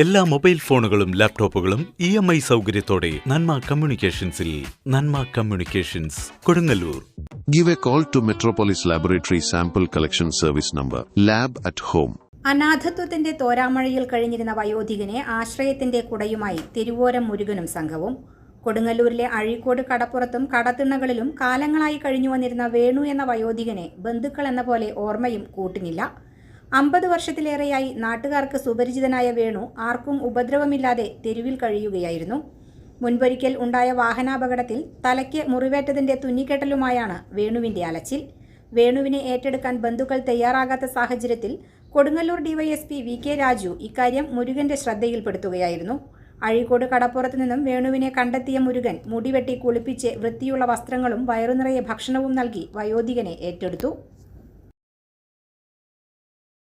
എല്ലാ മൊബൈൽ ഫോണുകളും ലാപ്ടോപ്പുകളും ഇ എം ഐ സൗകര്യത്തോടെ Nanma കമ്മ്യൂണിക്കേഷൻസിൽ Nanma communications Kodungallur. Give a call to Metropolis laboratory sample collection service number lab at home അനാഥത്വത്തിന്റെ തോരാമഴയിൽ കഴിഞ്ഞിരുന്ന വയോധികനെ ആശ്രയത്തിന്റെ കുടയുമായി തിരുവോരം മുരുകനും സംഘവും. കൊടുങ്ങല്ലൂരിലെ അഴീക്കോട് കടപ്പുറത്തും കടത്തിണ്ണകളിലും കാലങ്ങളായി കഴിഞ്ഞു വന്നിരുന്ന വേണു എന്ന വയോധികനെ ബന്ധുക്കൾ എന്ന പോലെ ഓർമ്മയും കൂട്ടുന്നില്ല. അമ്പത് വർഷത്തിലേറെയായി നാട്ടുകാർക്ക് സുപരിചിതനായ വേണു ആർക്കും ഉപദ്രവമില്ലാതെ തെരുവിൽ കഴിയുകയായിരുന്നു. മുൻപൊരിക്കൽ ഉണ്ടായ വാഹനാപകടത്തിൽ തലയ്ക്ക് മുറിവേറ്റതിന്റെ തുന്നിക്കെട്ടലുമായാണ് വേണുവിന്റെ അലച്ചിൽ. വേണുവിനെ ഏറ്റെടുക്കാൻ ബന്ധുക്കൾ തയ്യാറാകാത്ത സാഹചര്യത്തിൽ Kodungallur DYSP V K Raju ഇക്കാര്യം മുരുകന്റെ ശ്രദ്ധയിൽപ്പെടുത്തുകയായിരുന്നു. അഴീക്കോട് കടപ്പുറത്ത് നിന്നും വേണുവിനെ കണ്ടെത്തിയ മുരുകൻ മുടിവെട്ടി കുളിപ്പിച്ച് വൃത്തിയുള്ള വസ്ത്രങ്ങളും വയറുനിറയെ ഭക്ഷണവും നൽകി വയോധികനെ ഏറ്റെടുത്തു.